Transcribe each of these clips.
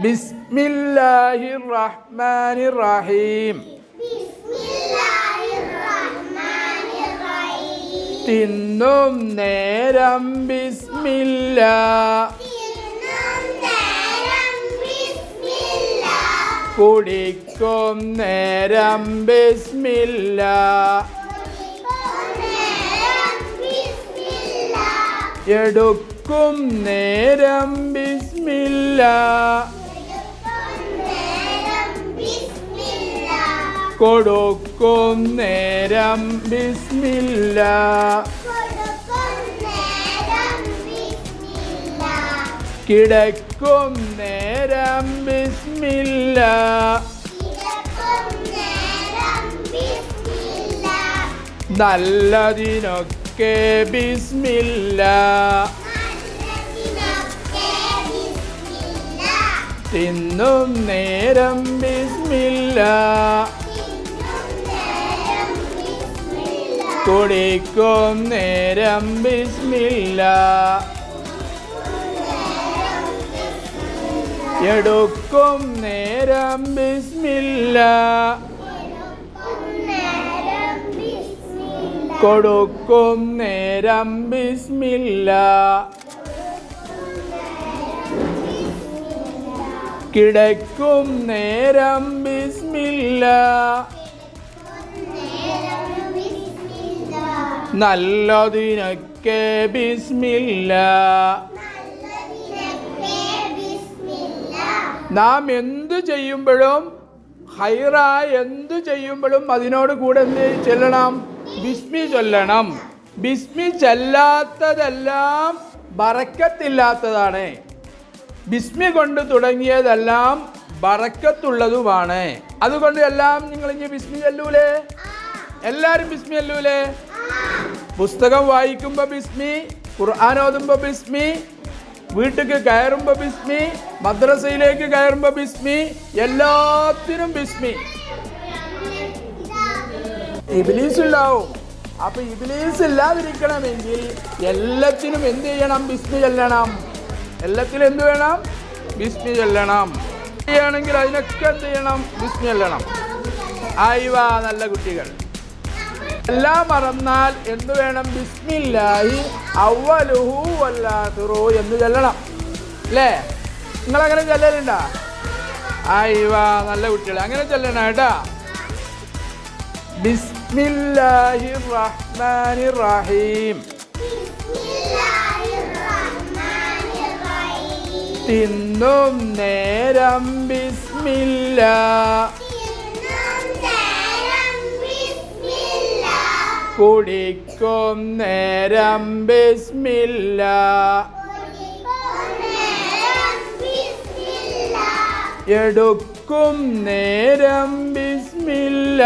ബിസ്മില്ലാഹിർ റഹ്മാനിർ റഹീം തിന്നും നേരം ബിസ്മില്ല. കുടിക്കും നേരം ബിസ്മില്ല. എടുക്കും നേരം ബിസ്മില്ല. കൊടുക്കും നേരം ബിസ്മില്ല. കിടക്കും നേരം ബിസ്മില്ല. നല്ലതിനൊക്കെ ബിസ്മില്ല. തിന്നും നേരം ബിസ്മില്ല. കുടിക്കും നേരം ബിസ്മില്ല. എടുക്കും നേരം ബിസ്മില്ല. കൊടുക്കും നേരം ബിസ്മില്ല. കിടക്കും നേരം ബിസ്മില്ല. നല്ലതിനൊക്കെ ബിസ്മില്ല. നാം എന്തു ചെയ്യുമ്പോഴും ഹൈറായ എന്തു ചെയ്യുമ്പോഴും അതിനോട് കൂടെ എന്ത് ചെല്ലണം? ബിസ്മി ചൊല്ലണം. ബിസ്മി ചെല്ലാത്തതെല്ലാം ബറക്കത്തില്ലാത്തതാണ്. ബിസ്മി കൊണ്ട് തുടങ്ങിയതെല്ലാം ബറക്കത്തുള്ളതുമാണ്. അതുകൊണ്ട് എല്ലാം നിങ്ങൾ ഇനി ബിസ്മി ചെല്ലൂലേ? എല്ലാരും ബിസ്മി ചൊല്ലൂലേ? പുസ്തകം വായിക്കുമ്പോൾ ബിസ്മി ഖുർആൻ ഓതുമ്പോൾ ബിസ്മി വീട്ടിലേക്ക് കയറുമ്പോൾ ബിസ്മി മദ്രസയിലേക്ക് കയറുമ്പോൾ ബിസ്മി എല്ലാത്തിനും ബിസ്മി. ഇബിലീസ് ഉണ്ടാവും അപ്പൊ ഇബിലീസ് ഇല്ലാതിരിക്കണമെങ്കിൽ എല്ലാത്തിനും എന്ത് ചെയ്യണം? ബിസ്മി ചെല്ലണം. എല്ലാത്തിലും എന്ത് വേണം? ബിസ്മി ചെല്ലണം. ചെയ്യണമെങ്കിൽ അതിനൊക്കെ എന്ത് ചെയ്യണം? ബിസ്മി ചെല്ലണം. ആയിവ നല്ല കുട്ടികൾ. എല്ലാം മറന്നാൽ എന്ത് വേണം? ബിസ്മില്ലായി അവലുഹു വല്ലാത്തുറു എന്ന് ചെല്ലണം. അല്ലേ? നിങ്ങളങ്ങനെ ചെല്ലലുണ്ടാ? അയ്യവാ നല്ല കുട്ടികൾ അങ്ങനെ ചെല്ലണം കേട്ടാ. ബിസ്മില്ലാഹി റഹ്മാനി റഹീം. തിന്നും നേരം ബിസ്മില്ല കുടിക്കും നേരം ബിസ്മില്ല. എടുക്കും നേരം ബിസ്മില്ല.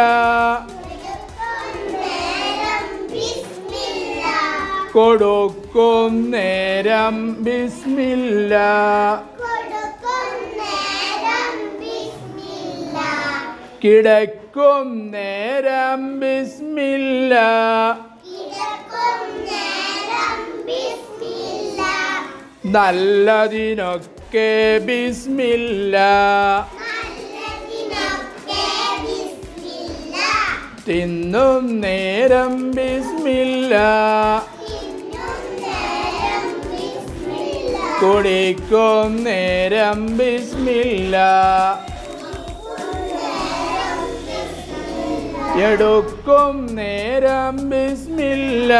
കൊടുക്കും നേരം ബിസ്മില്ല. കിടക്കും നേരം ബിസ്മില്ല. നല്ലതിനൊക്കെ ബിസ്മില്ല. തിന്നും നേരം ബിസ്മില്ല. കുടിക്കും നേരം ബിസ്മില്ല. എടുക്കും നേരം ബിസ്മില്ല.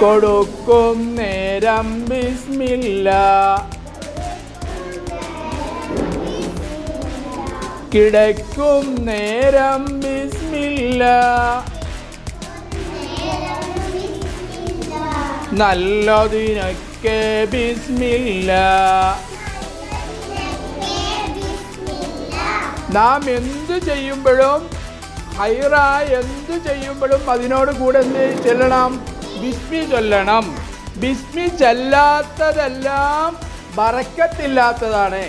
കൊടുക്കും നേരം ബിസ്മില്ല. കിടക്കും നേരം ബിസ്മില്ല. നല്ലതിനൊക്കെ ബിസ്മില്ല. നാം എന്ത് ചെയ്യുമ്പോഴും ഹൈറായി എന്ത് ചെയ്യുമ്പോഴും അതിനോട് കൂടെ എന്ത് ചെല്ലണം? ബിസ്മി ചൊല്ലണം. ബിസ്മി ചെല്ലാത്തതെല്ലാം ബറക്കത്തില്ലാത്തതാണ്.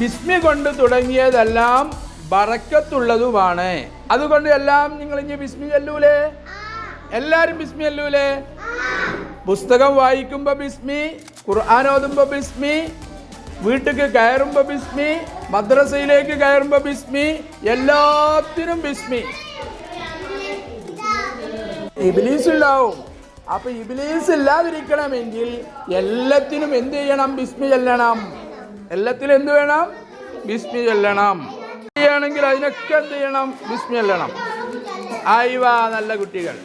ബിസ്മി കൊണ്ട് തുടങ്ങിയതെല്ലാം ബറക്കത്തുള്ളതുമാണ്. അതുകൊണ്ട് എല്ലാം നിങ്ങൾ ഇനി ബിസ്മി ചൊല്ലൂലേ? എല്ലാവരും ബിസ്മി ചൊല്ലൂലേ? പുസ്തകം വായിക്കുമ്പോൾ ബിസ്മി ഖുർആൻ ഓതുമ്പോൾ ബിസ്മി വീട്ടിലേക്ക് കയറുമ്പോൾ ബിസ്മി മദ്രസയിലേക്ക് കയറുമ്പോൾ ബിസ്മി എല്ലാത്തിനും ബിസ്മി. ഇബിലീസ് ഉണ്ടാവും അപ്പൊ ഇബിലീസ് ഇല്ലാതിരിക്കണമെങ്കിൽ എല്ലാത്തിനും എന്ത് ചെയ്യണം? ബിസ്മി ചെല്ലണം. എല്ലാത്തിലും എന്ത് വേണം? ബിസ്മി ചെല്ലണം. ചെയ്യണമെങ്കിൽ അതിനൊക്കെ എന്ത് ചെയ്യണം? ബിസ്മി ചെല്ലണം. ആയിവാ നല്ല കുട്ടികൾ.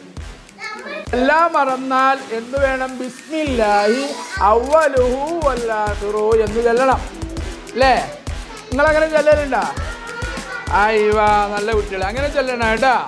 എല്ലാം മറന്നാൽ എന്ത് വേണം? ബിസ്മില്ലാഹി അവലുഹു വല്ലാഹിറു എന്ന് ചെല്ലണം. അല്ലേ നിങ്ങൾ അങ്ങനെ ചെല്ലലുണ്ടോ? ആയിവാ നല്ല കുട്ടികൾ അങ്ങനെ ചെല്ലണം കേട്ടാ.